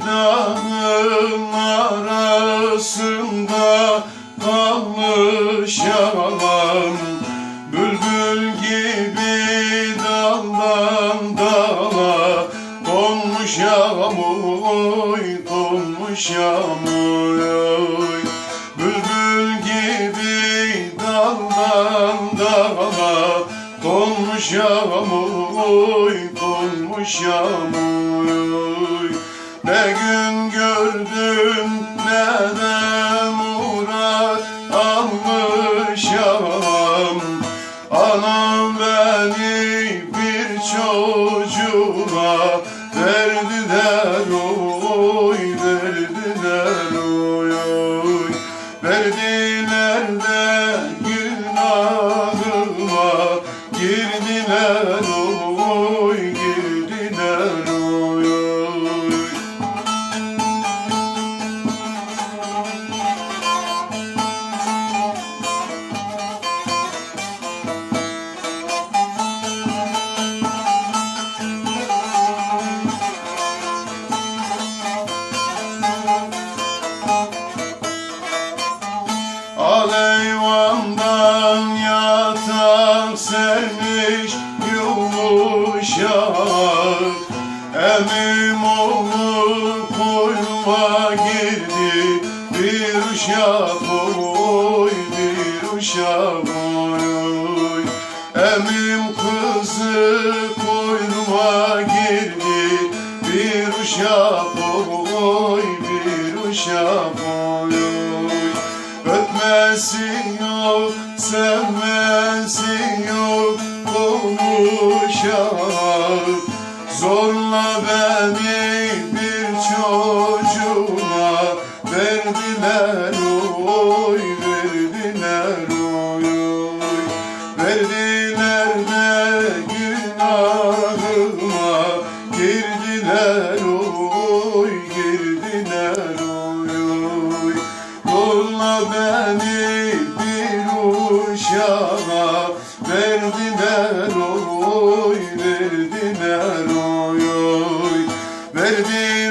sevdanın arasında kalmış yalan. Bülbül gibi daldan dala Donmuş yağmuy, donmuş yağmuy Bülbül gibi daldan dala Donmuş yağmuy, donmuş yağmuy ne gün gördüm ne de murat almışam Anam beni bir çocuğa verdiler oy verdiler oy oy. Verdiler de günahıma girdiler oy yumuşak Emim oğlu koynuma girdi bir uşak oy bir uşak oy. Emim kızı koynuma girdi bir uşak oy bir uşak oy. Öpmesi yok, sevmesi yok konuşak Zorla beni bir çocuğa verdiler oy verdiler oy oy. Verdiler de günahıma girdiler oy girdiler oy oy. Zorla beni bir uşağa verdiler oy verdiler verdim